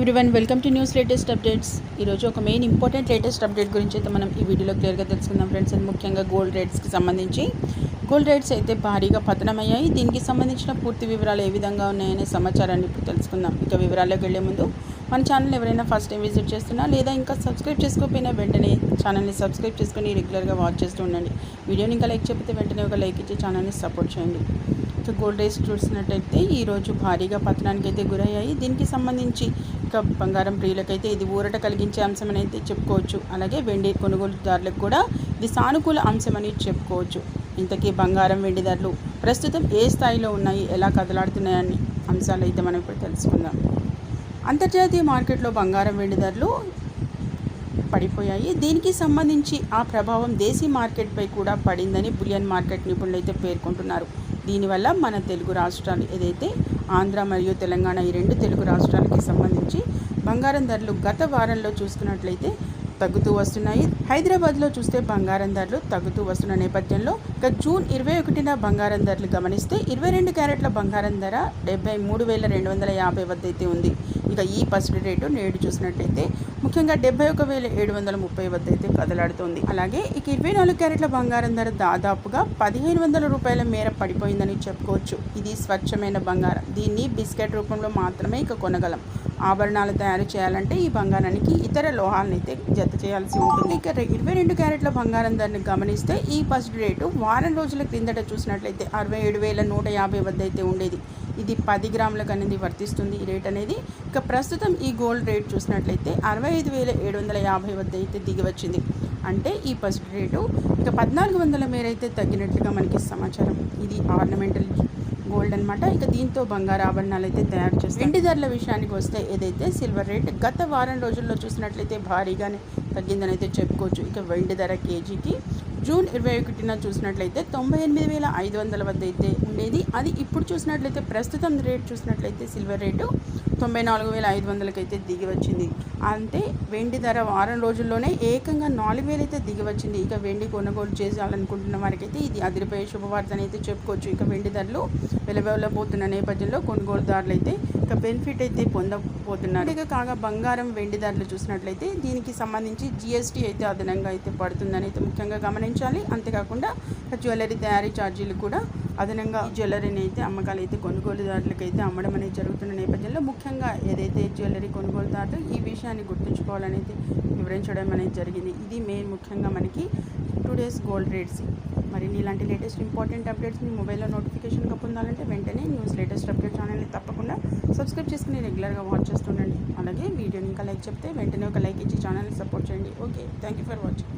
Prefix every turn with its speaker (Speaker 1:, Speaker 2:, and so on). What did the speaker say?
Speaker 1: Everyone welcome to news latest updates ఈరోజు ఒక main important latest update గురించి అయితే మనం ఈ వీడియోలో క్లియర్గా తెలుసుకుందాం ఫ్రెండ్స్ అది ముఖ్యంగా గోల్డ్ రేట్స్కి సంబంధించి. గోల్డ్ రేట్స్ అయితే భారీగా పతనమయ్యాయి. దీనికి సంబంధించిన పూర్తి వివరాలు ఏ విధంగా ఉన్నాయనే సమాచారాన్ని ఇప్పుడు తెలుసుకుందాం. ఇక వివరాల్లోకి వెళ్ళే ముందు మన ఛానల్ ఎవరైనా ఫస్ట్ టైం విజిట్ చేస్తున్నా లేదా ఇంకా సబ్స్క్రైబ్ చేసుకోకపోయినా వెంటనే ఛానల్ని సబ్స్క్రైబ్ చేసుకుని రెగ్యులర్గా వాచ్ చేస్తూ ఉండండి. వీడియోని ఇంకా లైక్ చెప్పితే వెంటనే ఒక లైక్ ఇచ్చి ఛానల్ని సపోర్ట్ చేయండి. సో గోల్డ్ రేట్స్ చూసినట్టయితే ఈరోజు భారీగా పతనానికి అయితే గురయ్యాయి. దీనికి సంబంధించి ఇంకా బంగారం ప్రియులకైతే ఇది ఊరట కలిగించే అంశమని అయితే చెప్పుకోవచ్చు. అలాగే వెండి కొనుగోలుదారులకు కూడా ఇది సానుకూల అంశమని చెప్పుకోవచ్చు. ఇంతకీ బంగారం వెండి ధరలు ప్రస్తుతం ఏ స్థాయిలో ఉన్నాయి? ఎలా కదలాడుతున్నాయని అంశాలు అయితే మనం ఇప్పుడు తెలుసుకుందాం. అంతర్జాతీయ మార్కెట్లో బంగారం వెండి ధరలు పడిపోయాయి. దీనికి సంబంధించి ఆ ప్రభావం దేశీ మార్కెట్పై కూడా పడిందని బులియన్ మార్కెట్ నిపుణులు అయితే పేర్కొంటున్నారు. దీనివల్ల మన తెలుగు రాష్ట్రాలు ఏదైతే ఆంధ్ర మరియు తెలంగాణ ఈ రెండు తెలుగు రాష్ట్రాలకి సంబంధించి బంగారం ధరలు గత వారంలో చూసుకున్నట్లయితే తగ్గుతూ వస్తున్నాయి. హైదరాబాద్లో చూస్తే బంగారం ధరలు తగ్గుతూ వస్తున్న నేపథ్యంలో ఇక జూన్ ఇరవై ఒకటిన బంగారం ధరలు గమనిస్తే ఇరవై రెండు క్యారెట్ల బంగారం ధర డెబ్బై మూడు వేల రెండు వందల యాభై వద్ద అయితే ఉంది. ఇక ఈ పసిడి రేటు నేడు చూసినట్టయితే ముఖ్యంగా డెబ్బై ఒక వేల ఏడు వందల ముప్పై వద్ద అయితే కదలాడుతోంది. అలాగే ఇక ఇరవై నాలుగు క్యారెట్ల బంగారం ధర దాదాపుగా పదిహేను వందల రూపాయల మేర పడిపోయిందని చెప్పుకోవచ్చు. ఇది స్వచ్ఛమైన బంగారం. దీన్ని బిస్కెట్ రూపంలో మాత్రమే ఇక కొనగలం. ఆభరణాలు తయారు చేయాలంటే ఈ బంగారానికి ఇతర లోహాలను అయితే జత చేయాల్సి ఉంటుంది. ఇక ఇరవై రెండు క్యారెట్ల బంగారం ధరని గమనిస్తే ఈ ఫస్ట్ రేటు వారం రోజుల క్రిందట చూసినట్లయితే అరవై ఏడు వేల నూట యాభై వద్ద అయితే ఉండేది. ఇది పది గ్రాములకు అనేది వర్తిస్తుంది ఈ రేట్ అనేది. ఇక ప్రస్తుతం ఈ గోల్డ్ రేట్ చూసినట్లయితే అరవై ఐదు వేల ఏడు వందల యాభై వద్ద అయితే దిగి వచ్చింది. అంటే ఈ ఫస్ట్ రేటు ఇక పద్నాలుగు వందల మేర అయితే తగ్గినట్లుగా మనకి సమాచారం. ఇది ఆర్నమెంటల్ గోల్డ్ అనమాట ఇక దీంతో బంగారు ఆభరణాలు అయితే తయారు చేస్తారు. వెండి ధరల విషయానికి వస్తే ఏదైతే సిల్వర్ రేట్ గత వారం రోజుల్లో చూసినట్లయితే భారీగానే తగ్గిందని అయితే చెప్పుకోవచ్చు. ఇక వెండి ధర కేజీకి జూన్ ఇరవై ఒకటిన చూసినట్లయితే తొంభై ఎనిమిది వేల ఐదు వందల వద్ద అయితే ఉండేది. అది ఇప్పుడు చూసినట్లయితే ప్రస్తుతం రేట్ చూసినట్లయితే సిల్వర్ రేటు తొంభై నాలుగు వేల ఐదు వందలకైతే దిగి వచ్చింది. అంటే వెండి ధర వారం రోజుల్లోనే ఏకంగా నాలుగు వేలు అయితే దిగి వచ్చింది. ఇక వెండి కొనుగోలు చేయాలనుకుంటున్న వారికైతే ఇది అదిరిపోయే శుభవార్త అయితే చెప్పుకోవచ్చు. ఇక వెండి ధరలు వెలవెలబోతున్న నేపథ్యంలో కొనుగోలుదారులు అయితే ఇక బెనిఫిట్ అయితే పొందబోతున్నారు. ఇక కాగా బంగారం వెండి ధరలు చూసినట్లయితే దీనికి సంబంధించి జిఎస్టీ అయితే అదనంగా అయితే పడుతుందని అయితే ముఖ్యంగా గమనించాలి అంతేకాకుండా జ్యువెలరీ తయారీ ఛార్జీలు కూడా అదనంగా జ్యువెలరీని అయితే అమ్మకాలు అయితే కొనుగోలుదారులకు అయితే అమ్మడం అనేది జరుగుతున్న నేపథ్యంలో ముఖ్యంగా ఏదైతే జ్యువెలరీ కొనుగోలుదారులు ఈ విషయాన్ని గుర్తుంచుకోవాలనేది వివరించడం అనేది జరిగింది. ఇది మెయిన్ ముఖ్యంగా మనకి టూ డేస్ గోల్డ్ రేట్స్. మరి ఇలాంటి లేటెస్ట్ ఇంపార్టెంట్ అప్డేట్స్ మీ మొబైల్లో నోటిఫికేషన్గా పొందాలంటే వెంటనే న్యూస్ లేటెస్ట్ అప్డేట్ ఛానల్ని తప్పకుండా సబ్స్క్రైబ్ చేసుకుని రెగ్యులర్గా వాచ్ చేస్తుండండి. అలాగే వీడియోని ఇంకా లైక్ చెప్తే వెంటనే ఒక లైక్ ఇచ్చి ఛానల్ని సపోర్ట్ చేయండి. Okay thank you for watching.